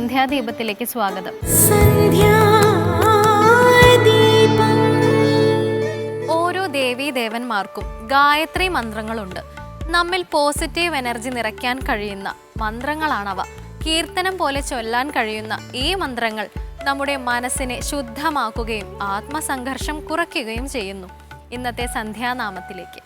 സന്ധ്യാദീപത്തിലേക്ക് സ്വാഗതം. ഓരോ ദേവീ ദേവന്മാർക്കും ഗായത്രി മന്ത്രങ്ങളുണ്ട്. നമ്മിൽ പോസിറ്റീവ് എനർജി നിറയ്ക്കാൻ കഴിയുന്ന മന്ത്രങ്ങളാണവ. കീർത്തനം പോലെ ചൊല്ലാൻ കഴിയുന്ന ഈ മന്ത്രങ്ങൾ നമ്മുടെ മനസ്സിനെ ശുദ്ധമാക്കുകയും ആത്മസംഘർഷം കുറയ്ക്കുകയും ചെയ്യുന്നു. ഇന്നത്തെ സന്ധ്യാനാമത്തിലേക്ക്.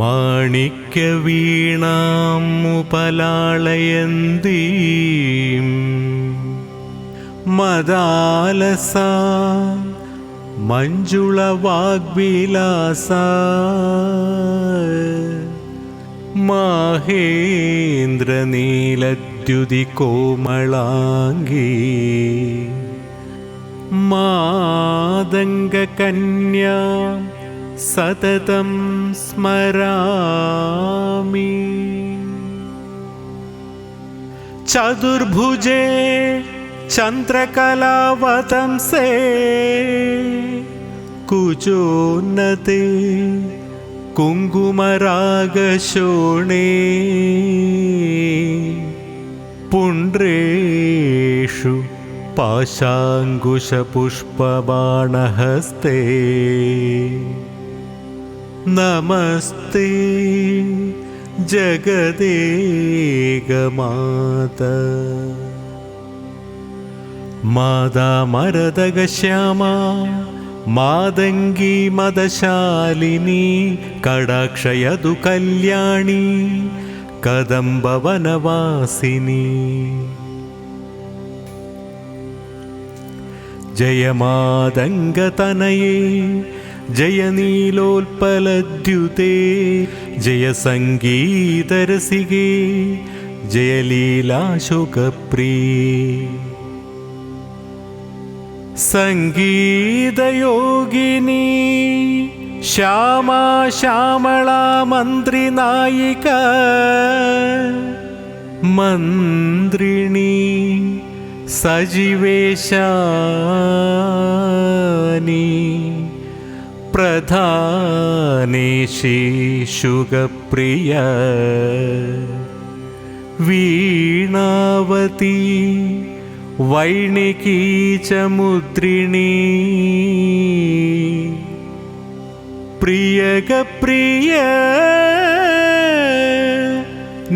മാണിക്യവീണാമുപലാളയന്തീം മദാലസ മഞ്ജുളവാഗ്വിലാസ മാഹേന്ദ്രനീലദ്യുതി കോമളാംഗീ മാതംഗകന്യാ സതതം സ്മരാമി. ചതുർഭുജേ ചന്ദ്രകലാവതംസേ കുജോന്നതേ കുങ്കുമരാഗശോണേ. പുണ്ട്രേഷു नमस्ते जगदे गमात मादा मरदगश्यामा मादङ्गीमदशालिनि कडक्षयतु कल्याणि कदम्बवनवासिनि। जय मादङ्गतनये ജയനീലോൽപലദ്യുതേ ജയസംഗീതരസികേ ജയലീലാശുകപ്രിയേ. സംഗീതയോഗിനി ശ്യാമാ ശ്യാമളാ മന്ത്രിനായിക മന്ത്രിണി സജിവേശാനി. പ്രധാനേശി ശുഗപ്രിയ വീണാവതി വൈണികീ ച മുദ്രിണീ പ്രിയകപ്രിയ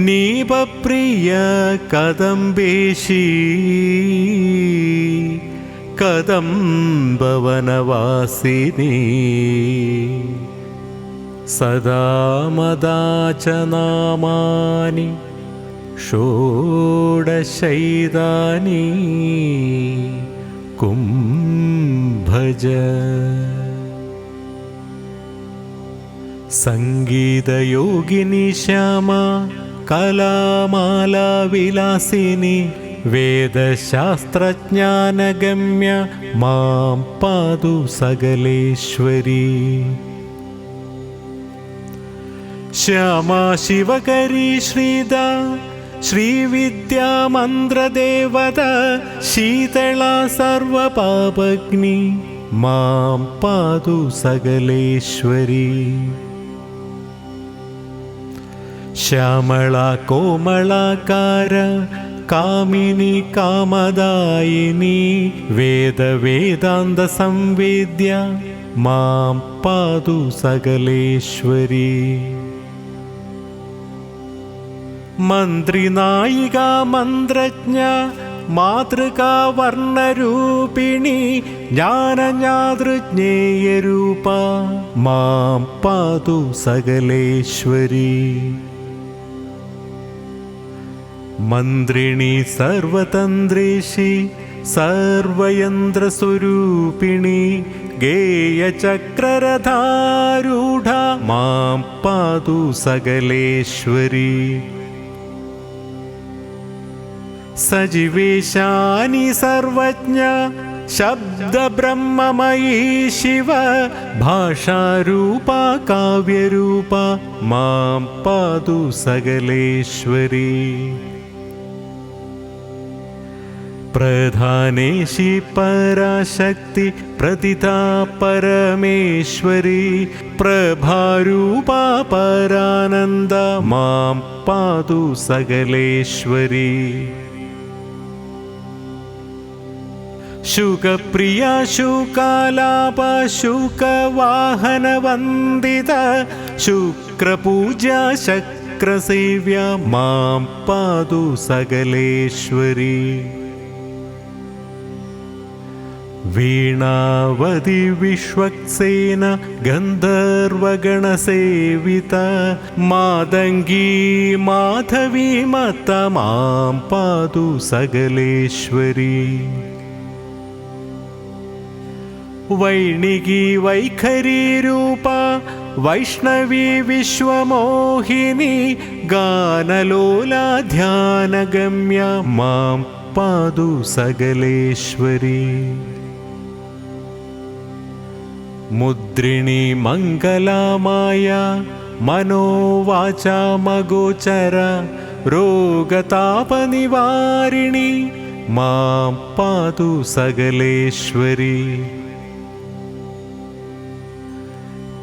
നീപപ്രിയ കദംബേശി. കദംബവനവാസിനി. സദാ മദാചനാമാനി ഷോഡശൈതാനി. കുംഭജ സംഗീതയോഗിനി ശ്യാമ കലാമാലാവിലാസിനി വേദശാസ്ത്രജ്ഞാനഗമ്യ മാം പാതു സകലേശ്വരി. ശ്യാമാ ശിവകരി ശ്രീത ശ്രീവിദ്യമന്ത്രദേവത ശീതള സർവപാപഗ്നി മാം പാതു സകലേശ്വരി. ശ്യാമള കോമളാകാര കാമിനി കാമദായിനി വേദവേദാന്ത സംവേദ്യ മാം പാതു സകലേശ്വരി. മന്ത്രിനായിക മന്ത്രജ്ഞ മാതൃകാ വർണരൂപിണി ജ്ഞാനജ്ഞാതൃജ്ഞേയരൂപ മാം പാതു സകലേശ്വരി. മന്ത്രിണി സർവതന്ത്രേഷി സർവയന്ത്രസ്വരൂപിണി ഗേയചക്രരഥാരൂഢ മാം പാതു സകലേശ്വരി. സജിവേശാനി സർവജ്ഞ ശബ്ദബ്രഹ്മമയീ ശിവ ഭാഷാരൂപ കാവ്യരൂപ മാം പാതു സകലേശ്വരി. പ്രധാനേശി പരാശക്തി പ്രതിതാ പരമേശ്വരി പ്രഭാരൂപ പരാനന്ദ മാം പാതു സകലേശ്വരി. ശുകപ്രിയ ശുകാലാപ ശുകവാഹനവന്ദിത ശുക്രപൂജ ശക്രസേവ്യ മാം പാതു സകലേശ്വരി. वीणावदि विश्वक्सेन गन्धर्वगणसेविता मादङ्गी माधवी मत मां पातु सगलेश्वरी वैणिकी वैखरीरूपा वैष्णवी विश्वमोहिनी गानलोला ध्यानगम्य मां पादु सगलेश्वरी मुद्रिणी मङ्गला माया मनोवाचा मगोचर रोगतापनिवारिणि मां पातु सकलेश्वरी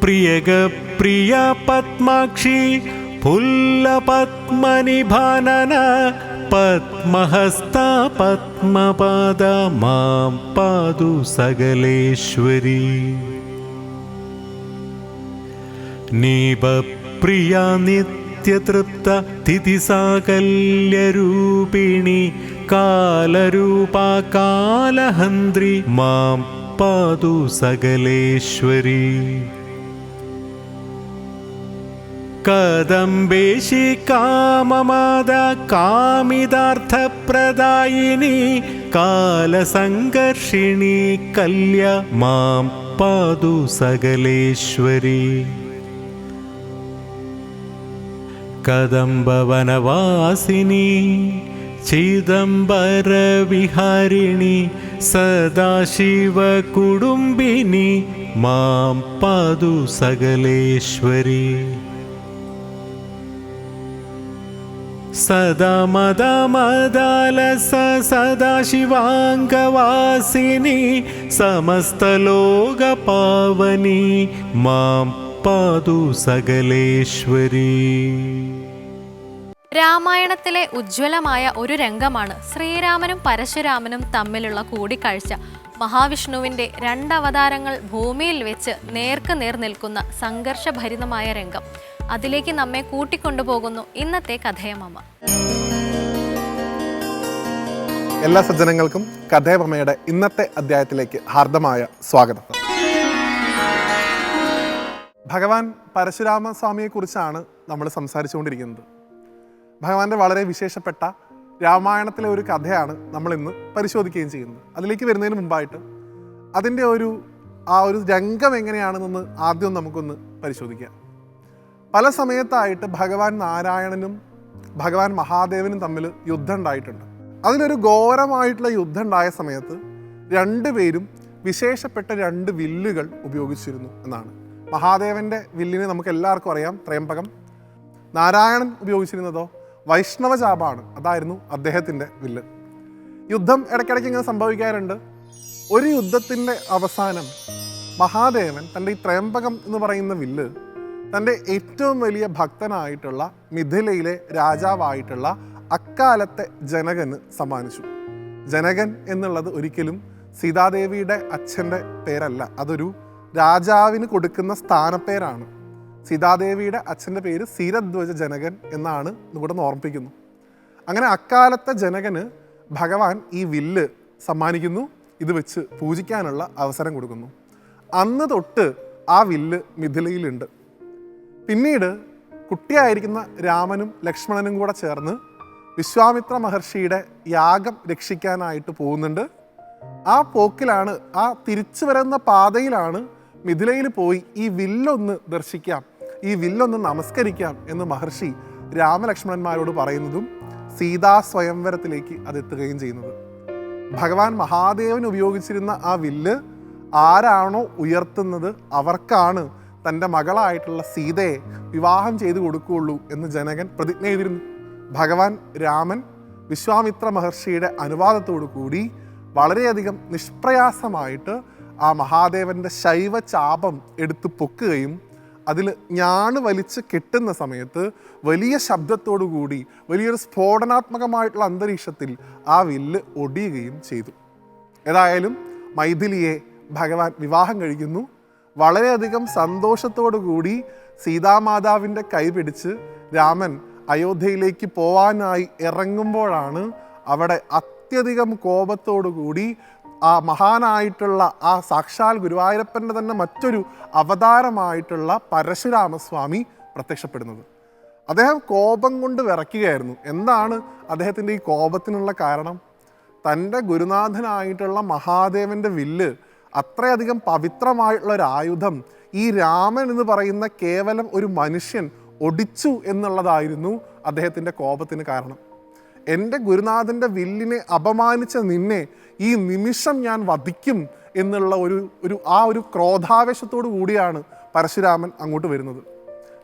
प्रियगप्रिया पद्माक्षी फुल्लपद्मनिभानन पद्महस्ता पद्महस्तपद्मपाद मां पादु सकलेश्वरी നീപപ്രിയ നിത്യതൃപ്ത തിഥിസാകല്യരൂപിണി കാലരൂപ കാലഹന്ത്രി മാം പാതു സകലേശ്വരി. കദംബേശി കാമമാത കാമിതാർത്ഥപ്രദായിനി കാലസംഘർഷിണി കല്യ മാം പാതു സകലേശ്വരി. कदम्बवनवासिनी चिदम्बरविहारिणि सदाशिवकुटुम्बिनि मां पादु सकलेश्वरी सदा मद मदालस सदाशिवाङ्गवासिनि सदा समस्तलोकपावनि मां पादु सकलेश्वरी രാമായണത്തിലെ ഉജ്ജ്വലമായ ഒരു രംഗമാണ് ശ്രീരാമനും പരശുരാമനും തമ്മിലുള്ള കൂടിക്കാഴ്ച. മഹാവിഷ്ണുവിന്റെ രണ്ടവതാരങ്ങൾ ഭൂമിയിൽ വെച്ച് നേർക്ക് നേർ നിൽക്കുന്ന സംഘർഷഭരിതമായ രംഗം. അതിലേക്ക് നമ്മെ കൂട്ടിക്കൊണ്ടുപോകുന്നു ഇന്നത്തെ കഥയമമ്മ എല്ലാ സജ്ജനങ്ങൾക്കും കഥയമ്മയുടെ ഇന്നത്തെ അധ്യായത്തിലേക്ക് ഹാർദമായ സ്വാഗതം. ഭഗവാൻ പരശുരാമ സ്വാമിയെക്കുറിച്ചാണ് നമ്മൾ സംസാരിച്ചുകൊണ്ടിരിക്കുന്നത്. ഭഗവാന്റെ വളരെ വിശേഷപ്പെട്ട രാമായണത്തിലെ ഒരു കഥയാണ് നമ്മൾ ഇന്ന് പരിശോധിക്കുകയും ചെയ്യുന്നത്. അതിലേക്ക് വരുന്നതിന് മുമ്പായിട്ട് അതിന്റെ ഒരു ആ ഒരു രംഗം എങ്ങനെയാണെന്നൊന്ന് ആദ്യം നമുക്കൊന്ന് പരിശോധിക്കാം. പല സമയത്തായിട്ട് ഭഗവാൻ നാരായണനും ഭഗവാൻ മഹാദേവനും തമ്മിൽ യുദ്ധം ഉണ്ടായിട്ടുണ്ട്. അതിലൊരു ഘോരമായിട്ടുള്ള യുദ്ധം ഉണ്ടായ സമയത്ത് രണ്ടുപേരും വിശേഷപ്പെട്ട രണ്ട് വില്ലുകൾ ഉപയോഗിച്ചിരുന്നു എന്നാണ്. മഹാദേവന്റെ വില്ലിനെ നമുക്ക് എല്ലാവർക്കും അറിയാം ത്രയംബകം. നാരായണൻ ഉപയോഗിച്ചിരുന്നതോ? വൈഷ്ണവ ചാപാണ് അതായിരുന്നു അദ്ദേഹത്തിന്റെ വില്ല്. യുദ്ധം ഇടയ്ക്കിടയ്ക്ക് ഇങ്ങനെ സംഭവിക്കാറുണ്ട്. ഒരു യുദ്ധത്തിന്റെ അവസാനം മഹാദേവൻ തന്റെ ഈ ത്രയംബകം എന്ന് പറയുന്ന വില്ല് തന്റെ ഏറ്റവും വലിയ ഭക്തനായിട്ടുള്ള മിഥിലയിലെ രാജാവായിട്ടുള്ള അക്കാലത്തെ ജനകന് സമ്മാനിച്ചു. ജനകൻ എന്നുള്ളത് ഒരിക്കലും സീതാദേവിയുടെ അച്ഛന്റെ പേരല്ല. അതൊരു രാജാവിന് കൊടുക്കുന്ന സ്ഥാനപ്പേരാണ്. സീതാദേവിയുടെ അച്ഛന്റെ പേര് സീരധ്വജ ജനകൻ എന്നാണ് ഇവിടെ നിന്ന് ഓർമ്മിപ്പിക്കുന്നു. അങ്ങനെ അക്കാലത്തെ ജനകന് ഭഗവാൻ ഈ വില്ല് സമ്മാനിക്കുന്നു ഇത് വെച്ച് പൂജിക്കാനുള്ള അവസരം കൊടുക്കുന്നു. അന്ന് തൊട്ട് ആ വില്ല് മിഥിലയിലുണ്ട്. പിന്നീട് കുട്ടിയായിരിക്കുന്ന രാമനും ലക്ഷ്മണനും കൂടെ ചേർന്ന് വിശ്വാമിത്ര മഹർഷിയുടെ യാഗം രക്ഷിക്കാനായിട്ട് പോകുന്നുണ്ട്. ആ പോക്കിലാണ് ആ തിരിച്ചു വരുന്ന പാതയിലാണ് മിഥിലയിൽ പോയി ഈ വില്ലൊന്ന് ദർശിക്കാം. ഈ വില്ലൊന്ന് നമസ്കരിക്കാം എന്ന് മഹർഷി രാമലക്ഷ്മണന്മാരോട് പറയുന്നതും സീതാ സ്വയംവരത്തിലേക്ക് അതെത്തുകയും ചെയ്യുന്നത്. ഭഗവാൻ മഹാദേവൻ ഉപയോഗിച്ചിരുന്ന ആ വില്ല് ആരാണോ ഉയർത്തുന്നത് അവർക്കാണ് തന്റെ മകളായിട്ടുള്ള സീതയെ വിവാഹം ചെയ്തു കൊടുക്കുകയുള്ളൂ എന്ന് ജനകൻ പ്രതിജ്ഞ ചെയ്തിരുന്നു. ഭഗവാൻ രാമൻ വിശ്വാമിത്ര മഹർഷിയുടെ അനുവാദത്തോടു കൂടി വളരെയധികം നിഷ്പ്രയാസമായിട്ട് ആ മഹാദേവന്റെ ശൈവ ചാപം എടുത്തു പൊക്കുകയും അതിൽ ഞാൻ വലിച്ച് കെട്ടുന്ന സമയത്ത് വലിയ ശബ്ദത്തോടു കൂടി വലിയൊരു സ്ഫോടനാത്മകമായിട്ടുള്ള അന്തരീക്ഷത്തിൽ ആ വില്ല് ഒടിയുകയും ചെയ്തു. ഏതായാലും മൈഥിലിയെ ഭഗവാൻ വിവാഹം കഴിക്കുന്നു. വളരെയധികം സന്തോഷത്തോടു കൂടി സീതാമാതാവിന്റെ കൈ പിടിച്ച് രാമൻ അയോധ്യയിലേക്ക് പോവാനായി ഇറങ്ങുമ്പോഴാണ് അവിടെ അത്യധികം കോപത്തോടു കൂടി ആ മഹാനായിട്ടുള്ള ആ സാക്ഷാൽ ഗുരുവായൂരപ്പന്റെ തന്നെ മറ്റൊരു അവതാരമായിട്ടുള്ള പരശുരാമസ്വാമി പ്രത്യക്ഷപ്പെടുന്നത്. അദ്ദേഹം കോപം കൊണ്ട് വിറയ്ക്കുകയായിരുന്നു. എന്താണ് അദ്ദേഹത്തിന്റെ ഈ കോപത്തിനുള്ള കാരണം? തന്റെ ഗുരുനാഥനായിട്ടുള്ള മഹാദേവന്റെ വില്ല് അത്രയധികം പവിത്രമായിട്ടുള്ള ഒരു ആയുധം ഈ രാമൻ എന്ന് പറയുന്ന കേവലം ഒരു മനുഷ്യൻ ഒടിച്ചു എന്നുള്ളതായിരുന്നു അദ്ദേഹത്തിന്റെ കോപത്തിന് കാരണം. എന്റെ ഗുരുനാഥന്റെ വില്ലിനെ അപമാനിച്ച നിന്നെ ഈ നിമിഷം ഞാൻ വധിക്കും എന്നുള്ള ഒരു ഒരു ആ ഒരു ക്രോധാവേശത്തോടു കൂടിയാണ് പരശുരാമൻ അങ്ങോട്ട് വരുന്നത്.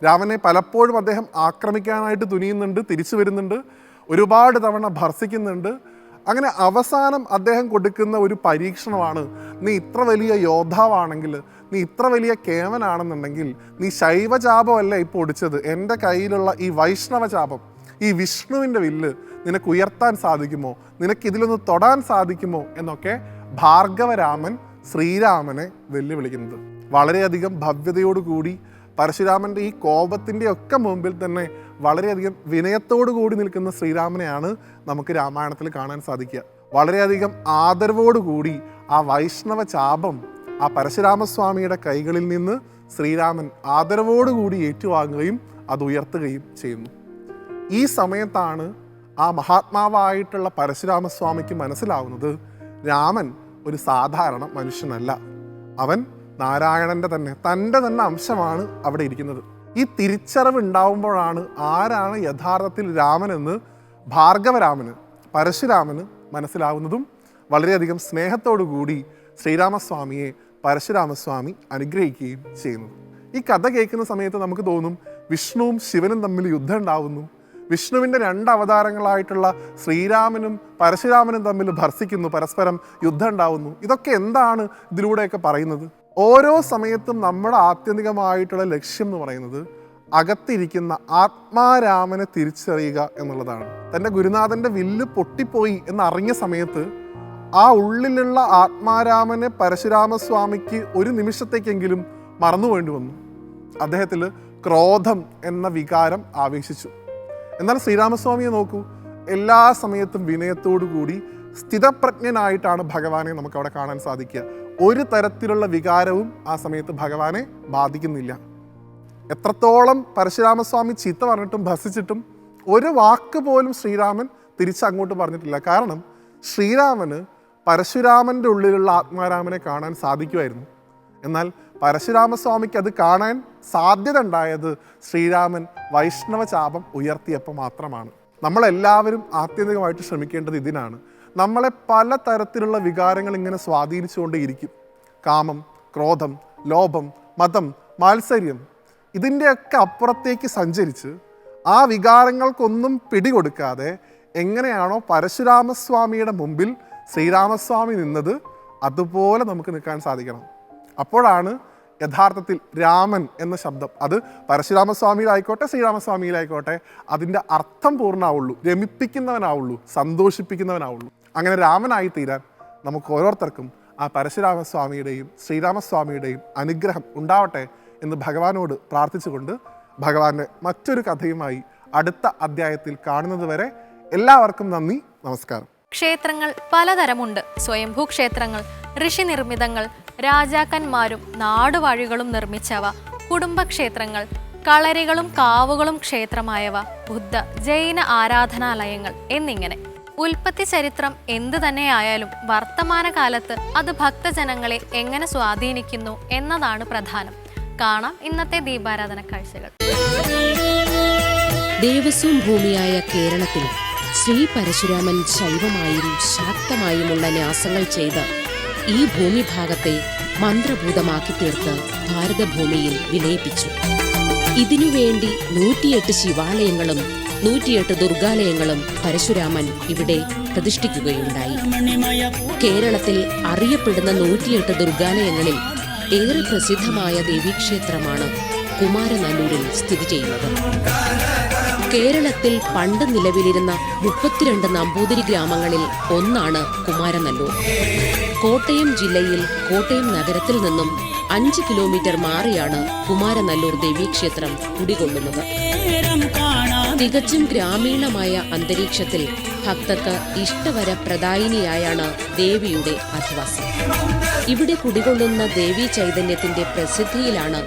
രാമനെ പലപ്പോഴും അദ്ദേഹം ആക്രമിക്കാനായിട്ട് തുനിയുന്നുണ്ട് തിരിച്ചു വരുന്നുണ്ട് ഒരുപാട് തവണ ഭർസിക്കുന്നുണ്ട്. അങ്ങനെ അവസാനം അദ്ദേഹം കൊടുക്കുന്ന ഒരു പരീക്ഷണമാണ് നീ ഇത്ര വലിയ യോദ്ധാവാണെങ്കിൽ നീ ഇത്ര വലിയ കേവനാണെന്നുണ്ടെങ്കിൽ നീ ശൈവചാപമല്ല ഇപ്പോൾ ഒടിച്ചത്. എന്റെ കയ്യിലുള്ള ഈ വൈഷ്ണവചാപം ഈ വിഷ്ണുവിന്റെ വില്ല് നിനക്ക് ഉയർത്താൻ സാധിക്കുമോ? നിനക്ക് ഇതിലൊന്ന് തൊടാൻ സാധിക്കുമോ? എന്നൊക്കെ ഭാർഗവരാമൻ ശ്രീരാമനെ വെല്ലുവിളിക്കുന്നത്. വളരെയധികം ഭവ്യതയോടുകൂടി പരശുരാമന്റെ ഈ കോപത്തിന്റെ ഒക്കെ മുമ്പിൽ തന്നെ വളരെയധികം വിനയത്തോടു കൂടി നിൽക്കുന്ന ശ്രീരാമനെയാണ് നമുക്ക് രാമായണത്തിൽ കാണാൻ സാധിക്കുക. വളരെയധികം ആദരവോടുകൂടി ആ വൈഷ്ണവ ചാപം ആ പരശുരാമസ്വാമിയുടെ കൈകളിൽ നിന്ന് ശ്രീരാമൻ ആദരവോടുകൂടി ഏറ്റുവാങ്ങുകയും അത് ഉയർത്തുകയും ചെയ്യുന്നു. ഈ സമയത്താണ് ആ മഹാത്മാവായിട്ടുള്ള പരശുരാമസ്വാമിക്ക് മനസ്സിലാവുന്നത് രാമൻ ഒരു സാധാരണ മനുഷ്യനല്ല. അവൻ നാരായണന്റെ തന്നെ തന്റെ തന്നെ അംശമാണ് അവിടെ ഇരിക്കുന്നത്. ഈ തിരിച്ചറിവ് ഉണ്ടാവുമ്പോഴാണ് ആരാണ് യഥാർത്ഥത്തിൽ രാമനെന്ന് ഭാർഗവരാമന് പരശുരാമന് മനസ്സിലാവുന്നതും വളരെയധികം കൂടി ശ്രീരാമസ്വാമിയെ പരശുരാമസ്വാമി അനുഗ്രഹിക്കുകയും ചെയ്യുന്നു ഈ കഥ കേൾക്കുന്ന സമയത്ത് നമുക്ക് തോന്നും വിഷ്ണുവും ശിവനും തമ്മിൽ യുദ്ധം ഉണ്ടാവുന്നു. വിഷ്ണുവിന്റെ രണ്ട് അവതാരങ്ങളായിട്ടുള്ള ശ്രീരാമനും പരശുരാമനും തമ്മിൽ ഭർസിക്കുന്നു പരസ്പരം യുദ്ധം ഉണ്ടാവുന്നു ഇതൊക്കെ എന്താണ് ഇതിലൂടെയൊക്കെ പറയുന്നത്? ഓരോ സമയത്തും നമ്മുടെ ആത്യന്തികമായിട്ടുള്ള ലക്ഷ്യം എന്ന് പറയുന്നത് അകത്തിരിക്കുന്ന ആത്മാരാമനെ തിരിച്ചറിയുക എന്നുള്ളതാണ്. തന്റെ ഗുരുനാഥന്റെ വില്ല് പൊട്ടിപ്പോയി എന്നറിഞ്ഞ സമയത്ത് ആ ഉള്ളിലുള്ള ആത്മാരാമനെ പരശുരാമസ്വാമിക്ക് ഒരു നിമിഷത്തേക്കെങ്കിലും മറന്നു വേണ്ടി വന്നു. അദ്ദേഹത്തിൽ ക്രോധം എന്ന വികാരം ആവേശിച്ചു. എന്നാൽ ശ്രീരാമസ്വാമിയെ നോക്കൂ. എല്ലാ സമയത്തും വിനയത്തോടു കൂടി സ്ഥിതപ്രജ്ഞനായിട്ടാണ് ഭഗവാനെ നമുക്ക് അവിടെ കാണാൻ സാധിക്കുക. ഒരു തരത്തിലുള്ള വികാരവും ആ സമയത്ത് ഭഗവാനെ ബാധിക്കുന്നില്ല. എത്രത്തോളം പരശുരാമസ്വാമി ചീത്ത പറഞ്ഞിട്ടും ഭസിച്ചിട്ടും ഒരു വാക്ക് പോലും ശ്രീരാമൻ തിരിച്ചങ്ങോട്ട് പറഞ്ഞിട്ടില്ല. കാരണം ശ്രീരാമന് പരശുരാമന്റെ ഉള്ളിലുള്ള ആത്മാരാമനെ കാണാൻ സാധിക്കുമായിരുന്നു. എന്നാൽ പരശുരാമസ്വാമിക്ക് അത് കാണാൻ സാധ്യത ഉണ്ടായത് ശ്രീരാമൻ വൈഷ്ണവ ചാപം ഉയർത്തിയപ്പോൾ മാത്രമാണ്. നമ്മളെല്ലാവരും ആത്യന്തികമായിട്ട് ശ്രമിക്കേണ്ടത് ഇതിനാണ്. നമ്മളെ പല തരത്തിലുള്ള വികാരങ്ങൾ ഇങ്ങനെ സ്വാധീനിച്ചുകൊണ്ടേയിരിക്കും. കാമം ക്രോധം ലോഭം മതം മാത്സര്യം ഇതിന്റെയൊക്കെ അപ്പുറത്തേക്ക് സഞ്ചരിച്ച് ആ വികാരങ്ങൾക്കൊന്നും പിടികൊടുക്കാതെ എങ്ങനെയാണോ പരശുരാമസ്വാമിയുടെ മുമ്പിൽ ശ്രീരാമസ്വാമി നിന്നത് അതുപോലെ നമുക്ക് നിൽക്കാൻ സാധിക്കണം. അപ്പോഴാണ് യഥാർത്ഥത്തിൽ രാമൻ എന്ന ശബ്ദം. അത് പരശുരാമസ്വാമിയിലായിക്കോട്ടെ ശ്രീരാമസ്വാമിയിലായിക്കോട്ടെ അതിന്റെ അർത്ഥം പൂർണമാവുള്ളൂ. രമിപ്പിക്കുന്നവനാവുള്ളൂ സന്തോഷിപ്പിക്കുന്നവനാവുള്ളൂ. അങ്ങനെ രാമനായി തീരാൻ നമുക്ക് ഓരോരുത്തർക്കും ആ പരശുരാമസ്വാമിയുടെയും ശ്രീരാമസ്വാമിയുടെയും അനുഗ്രഹം ഉണ്ടാവട്ടെ എന്ന് ഭഗവാനോട് പ്രാർത്ഥിച്ചുകൊണ്ട് ഭഗവാന്റെ മറ്റൊരു കഥയുമായി അടുത്ത അധ്യായത്തിൽ കാണുന്നത് വരെ എല്ലാവർക്കും നന്ദി നമസ്കാരം. ക്ഷേത്രങ്ങൾ പലതരമുണ്ട്. സ്വയംഭൂ ക്ഷേത്രങ്ങൾ ഋഷി നിർമ്മിതങ്ങൾ രാജാക്കന്മാരും നാടുവാഴികളും നിർമ്മിച്ചവ കുടുംബക്ഷേത്രങ്ങൾ കളരികളും കാവുകളും ക്ഷേത്രമായവ ബുദ്ധ ജൈന ആരാധനാലയങ്ങൾ എന്നിങ്ങനെ. ഉൽപ്പത്തി ചരിത്രം എന്തു തന്നെയായാലും വർത്തമാനകാലത്ത് അത് ഭക്തജനങ്ങളെ എങ്ങനെ സ്വാധീനിക്കുന്നു എന്നതാണ് പ്രധാനം. കാണാം ഇന്നത്തെ ദീപാരാധന കാഴ്ചകൾ. ദേവസ്വം ഭൂമിയായ കേരളത്തിൽ ശ്രീ പരശുരാമൻ ശൈവമായും ശാക്തമായുമുള്ള ന്യാസങ്ങൾ ചെയ്ത് ഈ ഭൂമിഭാഗത്തെ മന്ത്രഭൂതമാക്കി തീർത്ത് ഭാരതഭൂമിയിൽ വിലയിപ്പിച്ചു. ഇതിനുവേണ്ടി നൂറ്റിയെട്ട് ശിവാലയങ്ങളും നൂറ്റിയെട്ട് ദുർഗാലയങ്ങളും പരശുരാമൻ ഇവിടെ പ്രതിഷ്ഠിക്കുകയുണ്ടായി. കേരളത്തിൽ അറിയപ്പെടുന്ന നൂറ്റിയെട്ട് ദുർഗാലയങ്ങളിൽ ഏറെ പ്രസിദ്ധമായ ദേവീക്ഷേത്രമാണ് കുമാരനല്ലൂരിൽ സ്ഥിതി ചെയ്യുന്നത്. കേരളത്തിൽ പണ്ട് നിലവിലിരുന്ന മുപ്പത്തിരണ്ട് നമ്പൂതിരി ഗ്രാമങ്ങളിൽ ഒന്നാണ് കുമാരനല്ലൂർ. കോട്ടയം ജില്ലയിൽ കോട്ടയം നഗരത്തിൽ നിന്നും അഞ്ച് കിലോമീറ്റർ മാറിയാണ് കുമാരനല്ലൂർ ദേവീക്ഷേത്രം കുടികൊള്ളുന്നത്. തികച്ചും ഗ്രാമീണമായ അന്തരീക്ഷത്തിൽ ഭക്തർക്ക് ഇഷ്ടവര പ്രദായിനിയായാണ് ദേവിയുടെ അധിവാസം. ഇവിടെ കുടികൊള്ളുന്ന ദേവി ചൈതന്യത്തിന്റെ പ്രസിദ്ധിയിലാണ്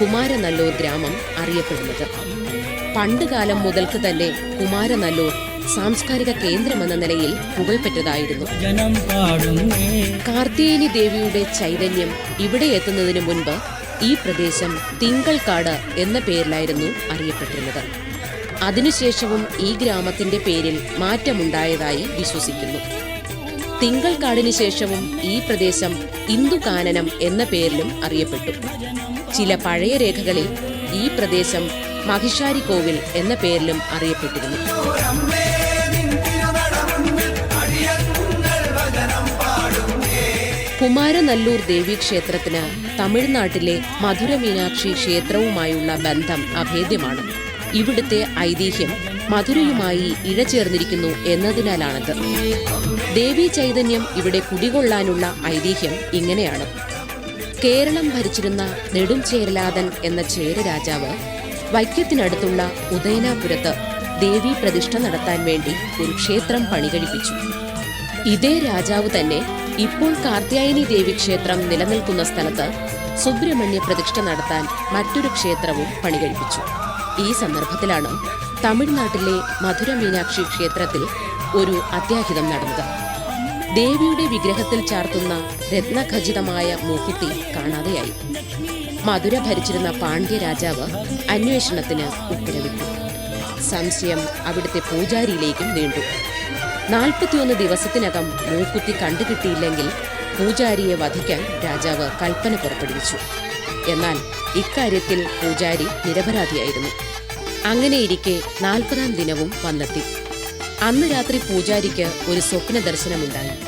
കുമാരനല്ലൂർ ഗ്രാമം അറിയപ്പെടുന്നത്. പണ്ടുകാലം മുതൽക്ക് തന്നെ കുമാരനല്ലൂർ സാംസ്കാരിക കേന്ദ്രമെന്ന നിലയിൽ പുകഴ്പെറ്റതായിരുന്നു കാർത്തിയേനി ദേവിയുടെ ചൈതന്യം ഇവിടെ എത്തുന്നതിനു മുൻപ് ഈ പ്രദേശം തിങ്കൾക്കാട് എന്ന പേരിലായിരുന്നു അറിയപ്പെട്ടിരുന്നത്. അതിനുശേഷവും ഈ ഗ്രാമത്തിന്റെ പേരിൽ മാറ്റമുണ്ടായതായി വിശ്വസിക്കുന്നു. തിങ്കൾക്കാടിനു ശേഷവും ഈ പ്രദേശം ഇന്ദുകാനനം എന്ന പേരിലും അറിയപ്പെട്ടു. ചില പഴയ രേഖകളിൽ ഈ പ്രദേശം മഹിഷാരി കോവിൽ എന്ന പേരിലും അറിയപ്പെട്ടിരുന്നു. കുമാരനല്ലൂർ ദേവീക്ഷേത്രത്തിന് തമിഴ്നാട്ടിലെ മധുര മീനാക്ഷി ക്ഷേത്രവുമായുള്ള ബന്ധം അഭേദ്യമാണ്. ഇവിടുത്തെ ഐതിഹ്യം മധുരയുമായി ഇഴചേർന്നിരിക്കുന്നു എന്നതിനാലാണത്. ദേവീ ചൈതന്യം ഇവിടെ കുടികൊള്ളാനുള്ള ഐതിഹ്യം ഇങ്ങനെയാണ്. കേരളം ഭരിച്ചിരുന്ന നെടുംചേരലാതൻ എന്ന ചേര രാജാവ് വൈക്കത്തിനടുത്തുള്ള ഉദയനാപുരത്ത് ദേവീ പ്രതിഷ്ഠ നടത്താൻ വേണ്ടി ഒരു ക്ഷേത്രം പണികഴിപ്പിച്ചു. ഇതേ രാജാവ് തന്നെ ഇപ്പോൾ കാർത്യായനി ദേവി ക്ഷേത്രം നിലനിൽക്കുന്ന സ്ഥലത്ത് സുബ്രഹ്മണ്യ പ്രതിഷ്ഠ നടത്താൻ മറ്റൊരു ക്ഷേത്രവും പണികഴിപ്പിച്ചു. ഈ സന്ദർഭത്തിലാണ് തമിഴ്നാട്ടിലെ മധുര മീനാക്ഷി ക്ഷേത്രത്തിൽ ഒരു അത്യാഹിതം നടന്നത്. ദേവിയുടെ വിഗ്രഹത്തിൽ ചാർത്തുന്ന രത്നഖചിതമായ മൂക്കുത്തി കാണാതെയായി. മധുര ഭരിച്ചിരുന്ന പാണ്ഡ്യ രാജാവ് അന്വേഷണത്തിന് ഉത്തരവിട്ടു. സംശയം അവിടുത്തെ പൂജാരിയിലേക്കും നീണ്ടു. നാൽപ്പത്തിയൊന്ന് ദിവസത്തിനകം മൂക്കുത്തി കണ്ടുകിട്ടിയില്ലെങ്കിൽ പൂജാരിയെ വധിക്കാൻ രാജാവ് കൽപ്പന പുറപ്പെടുവിച്ചു. എന്നാൽ ഇക്കാര്യത്തിൽ പൂജാരി നിരപരാധിയായിരുന്നു. അങ്ങനെയിരിക്കെ നാൽപ്പതാം ദിനവും വന്നെത്തി. അന്ന് രാത്രി പൂജാരിക്ക് ഒരു സ്വപ്ന ദർശനമുണ്ടായി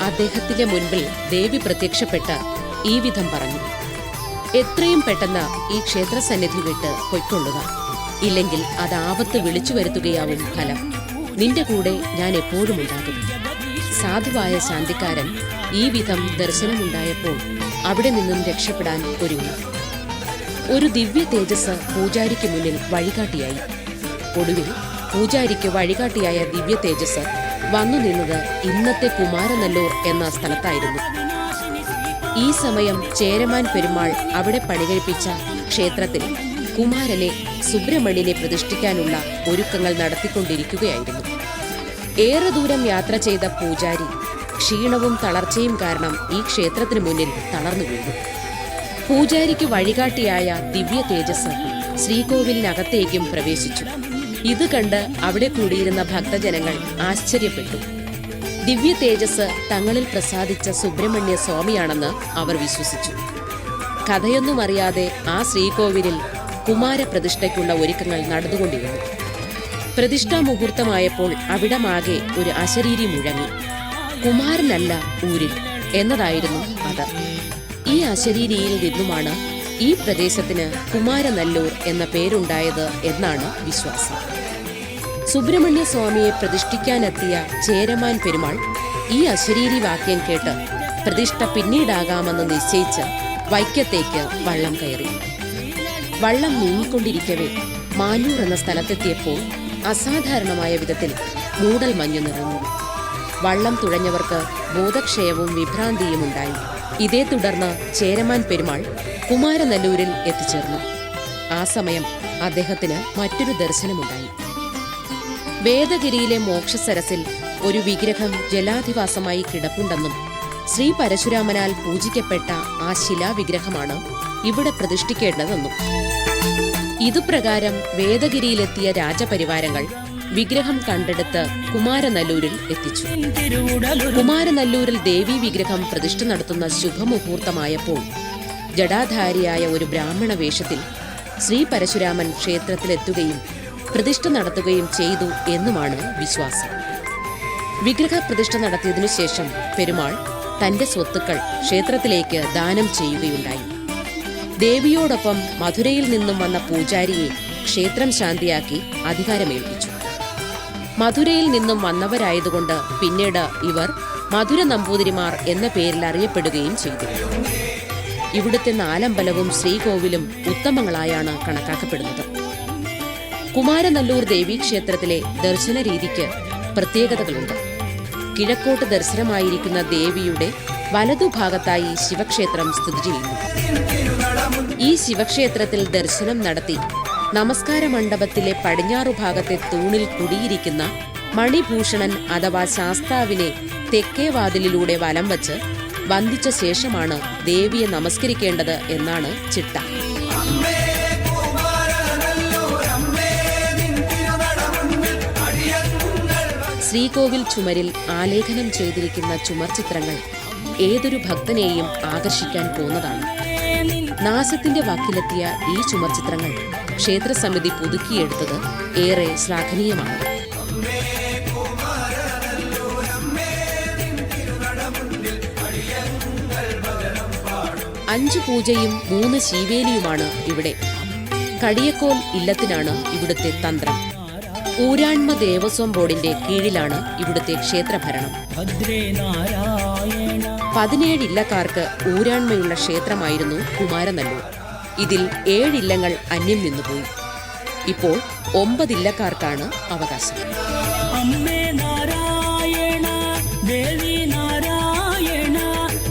അദ്ദേഹത്തിന്റെ മുൻപിൽ ദേവി പ്രത്യക്ഷപ്പെട്ട് ഈ വിധം പറഞ്ഞു. എത്രയും പെട്ടെന്ന് ഈ ക്ഷേത്രസന്നിധി വിട്ട് പൊയ്ക്കൊള്ളുക. ഇല്ലെങ്കിൽ അത് ആപത്ത് വിളിച്ചു വരുത്തുകയാവും ഫലം. നിന്റെ കൂടെ ഞാൻ എപ്പോഴും ഉണ്ടാകും. സാധുവായ ശാന്തിക്കാരൻ ഈ വിധം ദർശനമുണ്ടായപ്പോൾ അവിടെ നിന്നും രക്ഷപ്പെടാൻ ഒരുങ്ങി. ഒരു ദിവ്യ തേജസ് പൂജാരിക്ക് മുന്നിൽ വഴികാട്ടിയായി. ഒടുവിൽ പൂജാരിക്ക് വഴികാട്ടിയായ ദിവ്യ തേജസ്. വന്നു നിന്നത് ഇന്നത്തെ കുമാരനല്ലൂർ എന്ന സ്ഥലത്തായിരുന്നു. ഈ സമയം ചേരമാൻ പെരുമാൾ അവിടെ പണികഴിപ്പിച്ച ക്ഷേത്രത്തിൽ കുമാരനെ സുബ്രഹ്മണ്യനെ പ്രതിഷ്ഠിക്കാനുള്ള ഒരുക്കങ്ങൾ നടത്തിക്കൊണ്ടിരിക്കുകയായിരുന്നു. ഏറെ ദൂരം യാത്ര ചെയ്ത പൂജാരി ക്ഷീണവും തളർച്ചയും കാരണം ഈ ക്ഷേത്രത്തിന് മുന്നിൽ തളർന്നു വീണു. പൂജാരിക്ക് വഴികാട്ടിയായ ദിവ്യ തേജസ് ശ്രീകോവിലിനകത്തേക്കും പ്രവേശിച്ചു. ഇത് കണ്ട് അവിടെ കൂടിയിരുന്ന ഭക്തജനങ്ങൾ ആശ്ചര്യപ്പെട്ടു. ദിവ്യ തേജസ് തങ്ങളിൽ പ്രസാദിച്ച സുബ്രഹ്മണ്യ സ്വാമിയാണെന്ന് അവർ വിശ്വസിച്ചു. കഥയൊന്നും അറിയാതെ ആ ശ്രീകോവിലിൽ കുമാരപ്രതിഷ്ഠയ്ക്കുള്ള ഒരുക്കങ്ങൾ നടന്നുകൊണ്ടിരുന്നു. പ്രതിഷ്ഠാ മുഹൂർത്തമായപ്പോൾ അവിടമാകെ ഒരു അശരീരി മുഴങ്ങി. കുമാരനല്ല ഊരിൽ എന്നതായിരുന്നു അത് ഈ അശരീരിയിൽ നിന്നുമാണ് ഈ പ്രദേശത്തിന് കുമാരനല്ലൂർ എന്ന പേരുണ്ടായത് എന്നാണ് വിശ്വാസം. സുബ്രഹ്മണ്യ സ്വാമിയെ പ്രതിഷ്ഠിക്കാനെത്തിയ ചേരമാൻ പെരുമാൾ ഈ അശരീരി വാക്യം കേട്ട് പ്രതിഷ്ഠ പിന്നീടാകാമെന്ന് നിശ്ചയിച്ച് വൈക്കത്തേക്ക് വള്ളം കയറി. വള്ളം നീങ്ങിക്കൊണ്ടിരിക്കവേ മാലൂർ എന്ന സ്ഥലത്തെത്തിയപ്പോൾ അസാധാരണമായ വിധത്തിൽ മൂടൽ മഞ്ഞു നിറഞ്ഞു. വള്ളം തുഴഞ്ഞവർക്ക് ബോധക്ഷയവും വിഭ്രാന്തിയും ഉണ്ടായി. ഇതേ തുടർന്ന് ചേരമാൻ പെരുമാൾ കുമാരനല്ലൂരിൽ എത്തിച്ചേർന്നു. ആ സമയം അദ്ദേഹത്തിന് മറ്റൊരു ദർശനമുണ്ടായി. വേദഗിരിയിലെ മോക്ഷസരസിൽ ഒരു വിഗ്രഹം ജലാധിവാസമായി കിടപ്പുണ്ടെന്നും ശ്രീ പരശുരാമനാൽ പൂജിക്കപ്പെട്ട ആ ശിലാവിഗ്രഹമാണ് ഇവിടെ പ്രതിഷ്ഠിക്കേണ്ടതെന്നും. ഇതുപ്രകാരം വേദഗിരിയിലെത്തിയ രാജപരിവാരങ്ങൾ വിഗ്രഹം കണ്ടെടുത്ത് കുമാരനല്ലൂരിൽ എത്തിച്ചു. കുമാരനല്ലൂരിൽ ദേവി വിഗ്രഹം പ്രതിഷ്ഠ നടത്തുന്ന ശുഭമുഹൂർത്തമായപ്പോൾ ജടാധാരിയായ ഒരു ബ്രാഹ്മണ വേഷത്തിൽ ശ്രീ പരശുരാമൻ ക്ഷേത്രത്തിലെത്തുകയും പ്രതിഷ്ഠ നടത്തുകയും ചെയ്തു എന്നുമാണ് വിശ്വാസം. വിഗ്രഹ പ്രതിഷ്ഠ നടത്തിയതിനു ശേഷം പെരുമാൾ തന്റെ സ്വത്തുക്കൾ ക്ഷേത്രത്തിലേക്ക് ദാനം ചെയ്യുകയുണ്ടായി. ദേവിയോടൊപ്പം മധുരയിൽ നിന്നും വന്ന പൂജാരിയെ ക്ഷേത്രം ശാന്തിയാക്കി അധികാരമേൽപ്പിച്ചു. മധുരയിൽ നിന്നും വന്നവരായതുകൊണ്ട് പിന്നീട് ഇവർ മധുര നമ്പൂതിരിമാർ എന്ന പേരിൽ അറിയപ്പെടുകയും ചെയ്തു. ഇവിടുത്തെ നാലമ്പലവും ശ്രീകോവിലും ഉത്തമങ്ങളായാണ് കണക്കാക്കപ്പെടുന്നത്. കുമാരനല്ലൂർ ദേവീക്ഷേത്രത്തിലെ ദർശന രീതിക്ക് പ്രത്യേകതകളുണ്ട്. കിഴക്കോട്ട് ദർശനമായിരിക്കുന്ന ദേവിയുടെ വലതുഭാഗത്തായി ശിവക്ഷേത്രം സ്ഥിതി ചെയ്യുന്നു. ഈ ശിവക്ഷേത്രത്തിൽ ദർശനം നടത്തി നമസ്കാര മണ്ഡപത്തിലെ പടിഞ്ഞാറു ഭാഗത്തെ തൂണിൽ കുടിയിരിക്കുന്ന മണിഭൂഷണൻ അഥവാ ശാസ്താവിനെ തെക്കേ വാതിലിലൂടെ വലം വച്ച് വന്ദിച്ച ശേഷമാണ് ദേവിയെ നമസ്കരിക്കേണ്ടത് എന്നാണ് ചിട്ട. ശ്രീകോവിൽ ചുമരിൽ ആലേഖനം ചെയ്തിരിക്കുന്ന ചുമർ ചിത്രങ്ങൾ ഏതൊരു ഭക്തനെയും ആകർഷിക്കാൻ പോന്നതാണ്. നാസത്തിന്റെ വാക്കിലെത്തിയ ഈ ചുമർ ചിത്രങ്ങൾ ക്ഷേത്രസമിതി പുതുക്കിയെടുത്തത് ഏറെ ശ്ലാഘനീയമാണ്. അഞ്ച് പൂജയും മൂന്ന് ശീവേലിയുമാണ് ഇവിടെ. കടിയക്കോൽ ഇല്ലത്തിനാണ് ഇവിടുത്തെ തന്ത്രം. ഊരാൺമ ദേവസ്വം ബോർഡിന്റെ കീഴിലാണ് ഇവിടുത്തെ ക്ഷേത്രഭരണം. പതിനേഴ് ഇല്ലക്കാർക്ക് ഊരാൺമയുള്ള ക്ഷേത്രമായിരുന്നു കുമാരനല്ലൂർ. ഇതിൽ ഏഴില്ലങ്ങൾ അന്യം നിന്നുപോയി. ഇപ്പോൾ അവകാശം. നാരായണ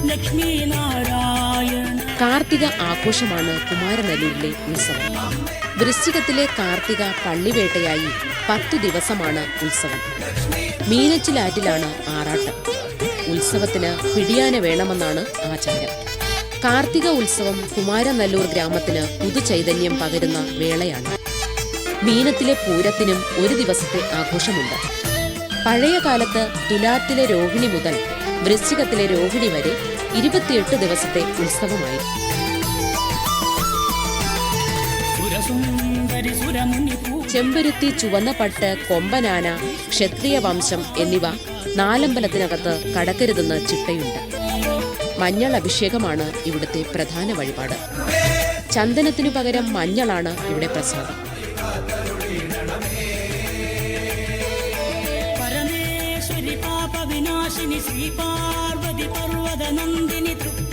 ലക്ഷ്മി നാരായണ. കാർത്തിക ആഘോഷമാണ് കുമാരനല്ലൂരിലെ ഉത്സവം. വൃശ്ചികത്തിലെ കാർത്തിക പള്ളിവേട്ടയായി പത്തു ദിവസമാണ് ഉത്സവം. മീനച്ചിലാറ്റിലാണ് ആറാട്ടം. ഉത്സവത്തിന് പിടിയാന വേണമെന്നാണ് ആചാരം. കാർത്തിക ഉത്സവം കുമാരനല്ലൂർ ഗ്രാമത്തിന് പുതുചൈതന്യം പകരുന്ന വേളയാണ്. മീനത്തിലെ പൂരത്തിനും ഒരു ദിവസത്തെ ആഘോഷമുണ്ട്. പഴയ കാലത്ത് തുലാത്തിലെ രോഹിണി മുതൽ വൃശ്ചികത്തിലെ രോഹിണി വരെ ഇരുപത്തിയെട്ട് ദിവസത്തെ ഉത്സവമായി ചെമ്പരുത്തി ചുവന്ന പട്ട് കൊമ്പനാന ക്ഷത്രിയ വംശം എന്നിവ നാലമ്പലത്തിനകത്ത് കടക്കരുതെന്ന് ചിട്ടയുണ്ട്. മഞ്ഞൾ അഭിഷേകമാണ് ഇവിടുത്തെ പ്രധാന വഴിപാട്. ചന്ദനത്തിനു പകരം മഞ്ഞളാണ് ഇവിടെ പ്രസാദം. പരമേശ്വരി പാപ വിനാശിനി ശ്രീ പാർവതി പർവത നന്ദിനി തൃപ്പാദം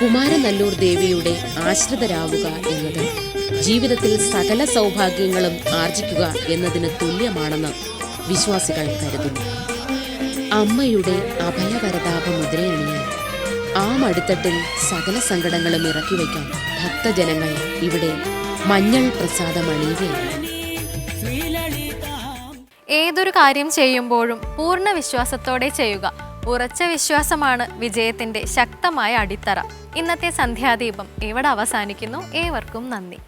കുമാരനല്ലൂർ ദേവിയുടെ ആശ്രിതരാവുക എന്നത് ജീവിതത്തിൽ സകല സൗഭാഗ്യങ്ങളും ആർജിക്കുക എന്നതിന് തുല്യമാണെന്ന് വിശ്വാസികൾ കരുതുന്നു. അമ്മയുടെ അഭയവരതാപ മുദ്രയണിയാൻ ആ മടുത്തട്ടിൽ സകല സങ്കടങ്ങളും ഇറക്കി വയ്ക്കാൻ ഭക്തജനങ്ങൾ ഇവിടെ മഞ്ഞൾ പ്രസാദം അണിയുകയാണ്. ഏതൊരു കാര്യം ചെയ്യുമ്പോഴും പൂർണ വിശ്വാസത്തോടെ ചെയ്യുക. ഉറച്ച വിശ്വാസമാണ് വിജയത്തിന്റെ ശക്തമായ അടിത്തറ. ഇന്നത്തെ സന്ധ്യാദീപം ഇവിടെ അവസാനിക്കുന്നു? ഏവർക്കും നന്ദി.